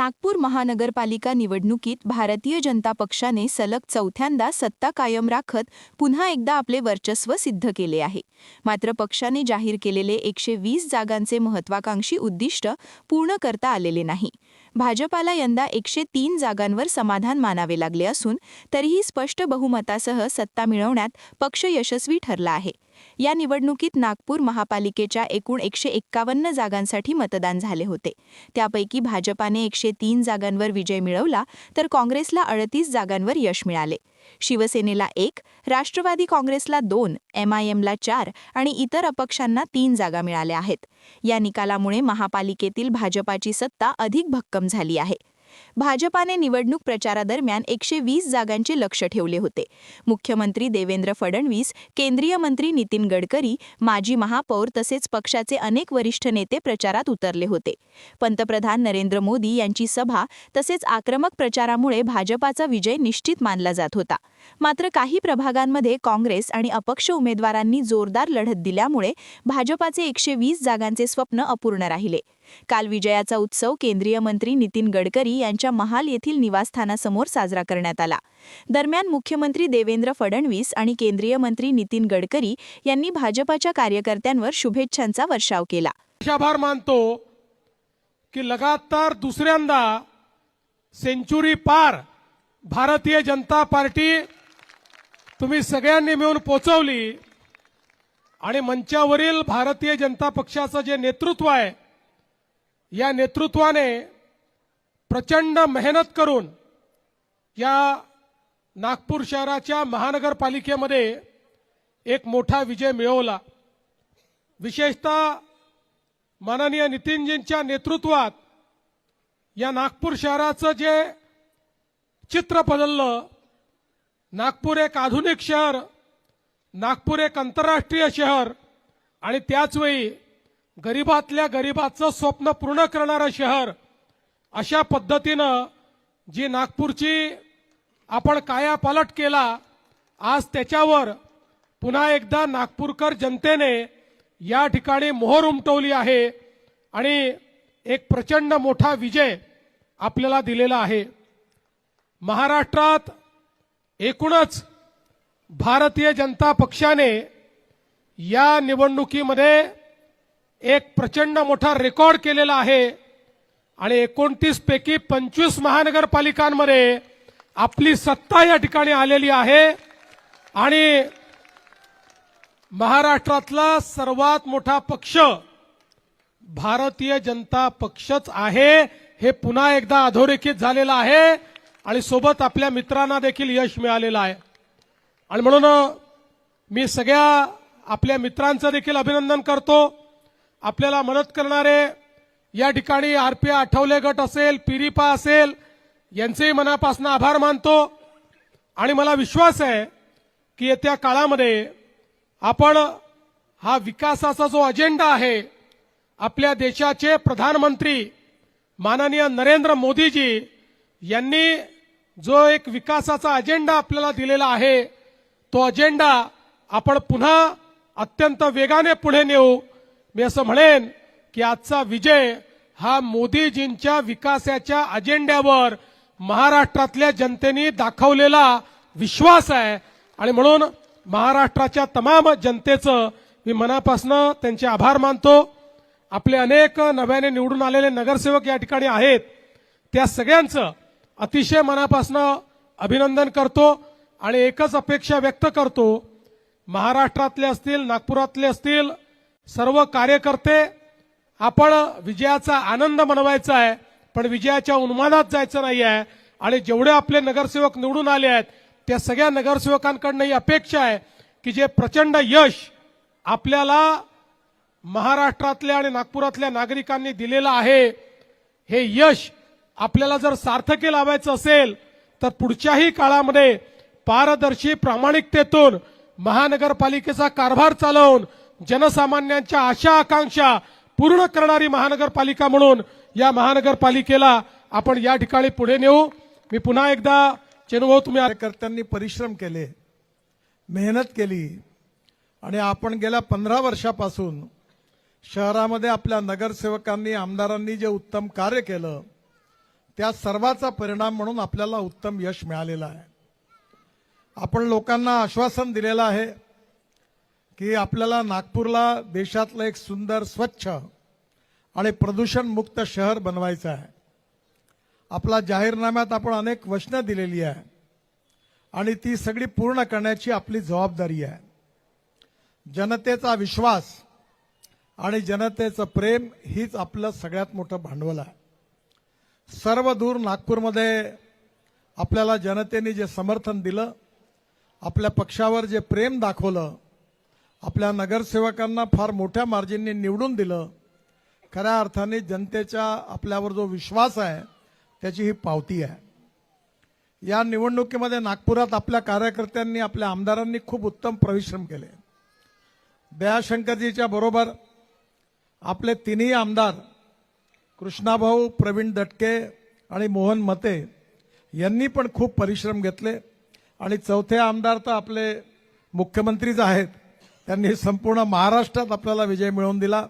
नागपूर महानगरपालिका निवडणुकीत भारतीय जनता पक्षाने सलग चौथ्यांदा सत्ता कायम राखत पुन्हा एकदा आपले वर्चस्व सिद्ध केले आहे. मात्र पक्षाने जाहीर केलेले एकशे वीस जागांचे महत्वाकांक्षी उद्दिष्ट पूर्ण करता आलेले नाही. भाजपाला यंदा एकशे तीन जागांवर समाधान मानावे लागले असून तरीही स्पष्ट बहुमतासह सत्ता मिळवण्यात पक्ष यशस्वी ठरला आहे. या निवडणुकीत नागपूर महापालिकेच्या एकूण एकशे एक्कावन्न जागांसाठी मतदान झाले होते. त्यापैकी भाजपाने एकशे तीन जागांवर विजय मिळवला तर काँग्रेसला अडतीस जागांवर यश मिळाले. शिवसेनेला एक राष्ट्रवादी काँग्रेसला दोन एमआयएमला चार आणि इतर अपक्षांना तीन जागा मिळाल्या आहेत. या निकालामुळे महापालिकेतील भाजपाची सत्ता अधिक भक्कम झाली आहे. भाजपाने निवडणूक प्रचारादरम्यान एकशे वीस जागांचे लक्ष ठेवले होते. मुख्यमंत्री देवेंद्र फडणवीस केंद्रीय मंत्री नितीन गडकरी माजी महापौर तसेच पक्षाचे अनेक वरिष्ठ नेते प्रचारात उतरले होते. पंतप्रधान नरेंद्र मोदी यांची सभा तसेच आक्रमक प्रचारामुळे भाजपाचा विजय निश्चित मानला जात होता. मात्र काही प्रभागांमध्ये काँग्रेस आणि अपक्ष उमेदवारांनी जोरदार लढत दिल्यामुळे भाजपाचे एकशे वीस जागांचे स्वप्न अपूर्ण राहिले. काल विजयाचा उत्सव केंद्रीय मंत्री नितीन गडकरी यांच्या महाल येथील निवासस्थानासमोर साजरा करण्यात आला. दरम्यान मुख्यमंत्री देवेंद्र फडणवीस आणि केंद्रीय मंत्री नितीन गडकरी यांनी भाजपाच्या कार्यकर्त्यांवर शुभेच्छांचा वर्षाव केला. आभार मानतो की लगातार दुसऱ्यांदा सेंचुरी पार भारतीय जनता पार्टी तुम्ही सगळ्यांनी मिळून पोचवली आणि मंचावरील भारतीय जनता पक्षाचं जे नेतृत्व आहे या नेतृत्वाने प्रचंड मेहनत करून या नागपूर शहराच्या महानगरपालिकेमध्ये एक मोठा विजय मिळवला. विशेषतः माननीय नितीनजींच्या नेतृत्वात या नागपूर शहराचं जे चित्र बदललं नागपूर एक आधुनिक शहर नागपूर एक आंतरराष्ट्रीय शहर आणि त्याचवेळी गरिबातल्या गरिबाचं स्वप्न पूर्ण करणारं शहर अशा पद्धतीनं जी नागपूरची आपण कायापालट केला आज त्याच्यावर पुन्हा एकदा नागपूरकर जनतेने या ठिकाणी मोहर उमटवली आहे आणि एक प्रचंड मोठा विजय आपल्याला दिलेला आहे. महाराष्ट्रात एकूणच भारतीय जनता पक्षाने या निवडणुकीमध्ये एक प्रचंड मोठा रेकॉर्ड केलेला आहे आणि एकोणतीस पैकी पंचवीस महानगरपालिकांमध्ये आपली सत्ता या ठिकाणी आलेली आहे. आणि महाराष्ट्रातला सर्वात मोठा पक्ष भारतीय जनता पक्षच आहे. हे पुन्हा एकदा अधोरेखित झालेलं आहे आणि सोबत आपल्या मित्रांना देखील यश मिळालेलं आहे. आणि म्हणून मी सगळ्या आपल्या मित्रांचं देखील अभिनंदन करतो. आपल्याला मदत करणारे या ठिकाणी आर पी आठवले गट असेल पिरिपा असेल यांचेही मनापासून आभार मानतो. आणि मला विश्वास आहे की येत्या काळामध्ये आपण हा विकासाचा जो अजेंडा आहे आपल्या देशाचे प्रधानमंत्री माननीय नरेंद्र मोदीजी यांनी जो एक विकासाचा अजेंडा आपल्याला दिलेला आहे तो अजेंडा आपण पुन्हा अत्यंत वेगाने पुढे नेऊ. मी असं म्हणेन की आजचा विजय हा मोदीजींच्या विकासाच्या अजेंड्यावर महाराष्ट्रातल्या जनतेने दाखवलेला विश्वास आहे. आणि म्हणून महाराष्ट्राच्या तमाम जनतेचं मी मनापासून त्यांचे आभार मानतो. आपले अनेक नव्याने निवडून आलेले नगरसेवक या ठिकाणी आहेत. त्या सगळ्यांचं अतिशय मनापासून अभिनंदन करतो आणि एकच अपेक्षा व्यक्त करतो. महाराष्ट्रातले असतील नागपुरातले असतील सर्व कार्यकर्ते आपण विजयाचा आनंद मनवायचा आहे पण विजयाच्या उन्मादात जायचं नाही आहे आणि जेवढे आपले नगरसेवक निवडून आले आहेत त्या सगळ्या नगरसेवकांकडनं ही अपेक्षा आहे की जे प्रचंड यश आपल्याला महाराष्ट्रातल्या आणि नागपुरातल्या नागरिकांनी दिलेलं आहे हे यश आपल्याला जर सार्थकी लावायचं असेल तर पुढच्याही काळामध्ये पारदर्शी प्रामाणिकतेतून महानगरपालिकेचा कारभार चालवून जनसामान्यांच्या आशा आकांक्षा पूर्ण करणारी महानगरपालिका म्हणून या महानगरपालिकेला आपण या ठिकाणी पुढे नेऊ. मी पुन्हा एकदा चेनुभाऊ तुम्ही कार्यकर्त्यांनी परिश्रम केले मेहनत केली आणि आपण गेल्या पंधरा वर्षापासून शहरामध्ये आपल्या नगरसेवकांनी आमदारांनी जे उत्तम कार्य केलं त्या सर्वाचा परिणाम म्हणून आपल्याला उत्तम यश मिळालेलं आहे. आपण लोकांना आश्वासन दिलेलं आहे की आपल्याला नागपूरला देशातलं एक सुंदर स्वच्छ आणि प्रदूषणमुक्त शहर बनवायचं आहे. आपला जाहीरनाम्यात आपण अनेक वचनं दिलेली आहे आणि ती सगळी पूर्ण करण्याची आपली जबाबदारी आहे. जनतेचा विश्वास आणि जनतेचं प्रेम हीच आपलं सगळ्यात मोठं भांडवल आहे. सर्व दूर नागपूरमध्ये आपल्याला जनतेने जे समर्थन दिलं आपल्या पक्षावर जे प्रेम दाखवलं आपल्या नगरसेवकांना फार मोठ्या मार्जिनने निवडून दिलं खऱ्या अर्थाने जनतेच्या आपल्यावर जो विश्वास आहे त्याची ही पावती आहे. या निवडणुकीमध्ये नागपुरात आपल्या कार्यकर्त्यांनी आपल्या आमदारांनी खूप उत्तम परिश्रम केले. दयाशंकरजीच्या बरोबर आपले तिन्ही आमदार कृष्णाभाऊ प्रवीण दटके आणि मोहन मते यांनी पण खूप परिश्रम घेतले. आणि चौथे आमदार तर आपले मुख्यमंत्रीच आहेत. त्यांनी संपूर्ण महाराष्ट्रात आपल्याला विजय मिळवून दिला.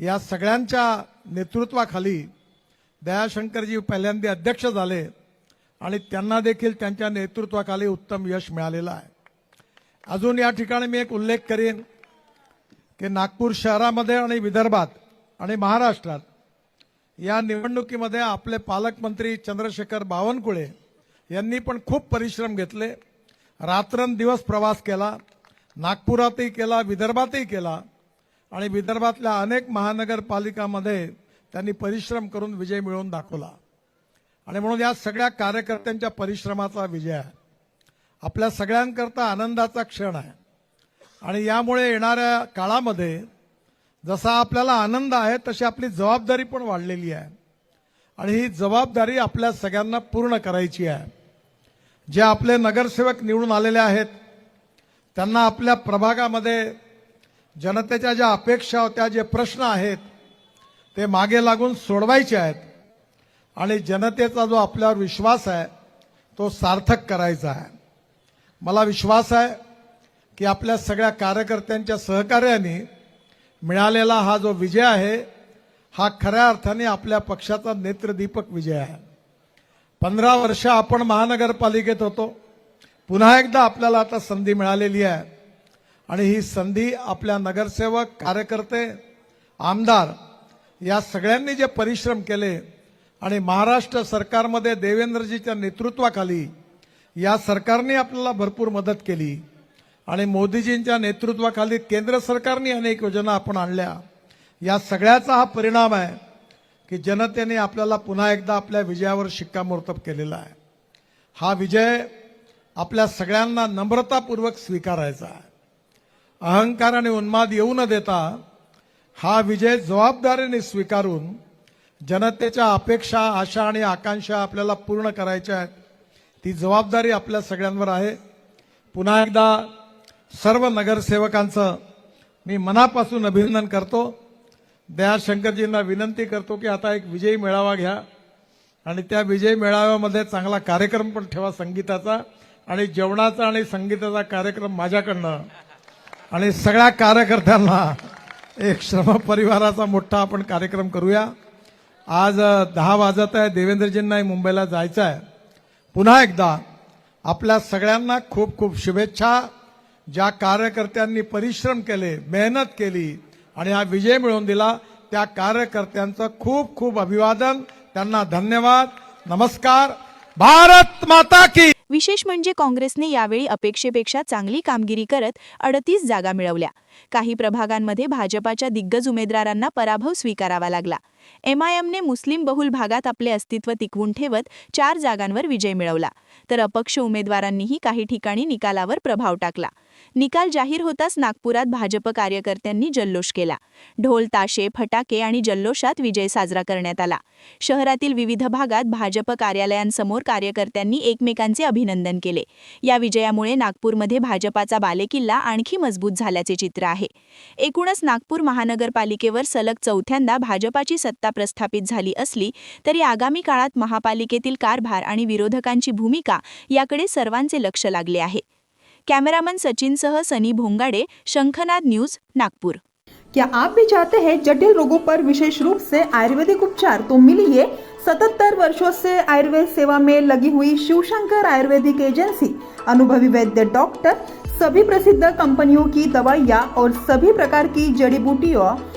या सगळ्यांच्या नेतृत्वाखाली दयाशंकरजी पहिल्यांदा अध्यक्ष झाले आणि त्यांना देखील त्यांच्या नेतृत्वाखाली उत्तम यश मिळालेलं आहे. अजून या ठिकाणी मी एक उल्लेख करेन की नागपूर शहरामध्ये आणि विदर्भात आणि महाराष्ट्रात या निवडणुकीमध्ये आपले पालकमंत्री चंद्रशेखर बावनकुळे यांनी पण खूप परिश्रम घेतले. रात्रंदिवस प्रवास केला. नागपुरातही केला विदर्भातही केला. आणि विदर्भातल्या अनेक महानगरपालिकामध्ये त्यांनी परिश्रम करून विजय मिळवून दाखवला. आणि म्हणून या सगळ्या कार्यकर्त्यांच्या परिश्रमाचा विजय आहे. आपल्या सगळ्यांकरता आनंदाचा क्षण आहे. आणि यामुळे येणाऱ्या काळामध्ये जसा आपल्याला आनंद आहे तशी आपली जबाबदारी पण वाढलेली आहे. आणि ही जबाबदारी आपल्या सगळ्यांना पूर्ण करायची आहे. जे आपले नगरसेवक निवडून आलेले आहेत त्यांना आपल्या प्रभागामध्ये जनतेच्या ज्या अपेक्षा होत्या जे प्रश्न आहेत ते मागे लागून सोडवायचे आहेत. आणि जनतेचा जो आपल्यावर विश्वास आहे तो सार्थक करायचा आहे. मला विश्वास आहे की आपल्या सगळ्या कार्यकर्त्यांच्या सहकार्याने मिळालेला हा जो विजय आहे हा खऱ्या अर्थाने आपल्या पक्षाचा नेत्रदीपक विजय आहे. पंधरा वर्ष आपण महानगरपालिकेत होतो. पुन्हा एकदा आपल्याला आता संधी मिळालेली आहे. आणि ही संधी आपल्या नगरसेवक कार्यकर्ते आमदार या सगळ्यांनी जे परिश्रम केले आणि महाराष्ट्र सरकारमध्ये देवेंद्रजीच्या नेतृत्वाखाली या सरकारने आपल्याला भरपूर मदत केली. आणि मोदीजींच्या नेतृत्वाखाली केंद्र सरकारने अनेक योजना आपण आणल्या. या सगळ्याचा हा परिणाम आहे की जनतेने आपल्याला पुन्हा एकदा आपल्या विजयावर शिक्कामोर्तब केलेला आहे. हा विजय आपल्या सगळ्यांना नम्रतापूर्वक स्वीकारायचा. आहे अहंकार आणि उन्माद येऊ न देता हा विजय जबाबदारीने स्वीकारून जनतेच्या अपेक्षा आशा आणि आकांक्षा आपल्याला पूर्ण करायच्या आहेत. ती जबाबदारी आपल्या सगळ्यांवर आहे. पुन्हा एकदा सर्व नगरसेवकांचं मी मनापासून अभिनंदन करतो. दयाशंकरजींना विनंती करतो की आता एक विजयी मेळावा घ्या. आणि त्या विजयी मेळाव्यामध्ये चांगला कार्यक्रम पण ठेवा संगीताचा. आणि जेवणाचा आणि संगीताचा कार्यक्रम माझ्याकडनं आणि सगळ्या कार्यकर्त्यांना एक श्रम परिवाराचा मोठा आपण कार्यक्रम करूया. आज दहा वाजत आहे. देवेंद्रजींनाही मुंबईला जायचं आहे पुन्हा एकदा आपल्या सगळ्यांना खूप खूप शुभेच्छा. ज्या कार्यकर्त्यांनी परिश्रम केले मेहनत केली आणि हा विजय मिळवून दिला त्या कार्यकर्त्यांचं खूप खूप अभिवादन. त्यांना धन्यवाद. नमस्कार. भारत माता की विशेष म्हणजे काँग्रेसने यावेळी अपेक्षेपेक्षा चांगली कामगिरी करत अडतीस जागा मिळवल्या. काही प्रभागांमध्ये भाजपाच्या दिग्गज उमेदवारांना पराभव स्वीकारावा लागला. एमआयएमने मुस्लिम बहुल भागात आपले अस्तित्व टिकवून ठेवत चार जागांवर विजय मिळवला. तर अपक्ष उमेदवारांनीही काही ठिकाणी निकालावर प्रभाव टाकला. निकाल जाहीर होताच नागपुरात भाजप कार्यकर्त्यांनी जल्लोष केला. ढोल ताशे फटाके आणि जल्लोषात विजय साजरा करण्यात आला. शहरातील विविध भागात भाजप कार्यालयांसमोर कार्यकर्त्यांनी एकमेकांचे अभिनंदन केले. या विजयामुळे नागपूरमध्ये भाजपाचा बालेकिल्ला आणखी मजबूत झाल्याचे चित्र आहे. एकूणच नागपूर महानगरपालिकेवर सलग चौथ्यांदा भाजपाची सत्ता प्रस्थापित झाली असली तरी आगामी काळात महापालिकेतील कारभार आणि विरोधकांची भूमिका याकडे सर्वांचे लक्ष लागले आहे. कॅमेरामन सचिनसह सनी भोंगाडे शंखनाद न्यूज नागपूर. क्या आप भी चाहते हैं जटिल रोगों पर विशेष रूप से आयुर्वेदिक उपचार? तो मिलिए सतहत्तर वर्षों से आयुर्वेद सेवा में लगी हुई शिवशंकर आयुर्वेदिक एजेंसी। अनुभवी वैद्य डॉक्टर सभी प्रसिद्ध कंपनियों की दवाइयाँ और सभी प्रकार की जड़ी बूटियों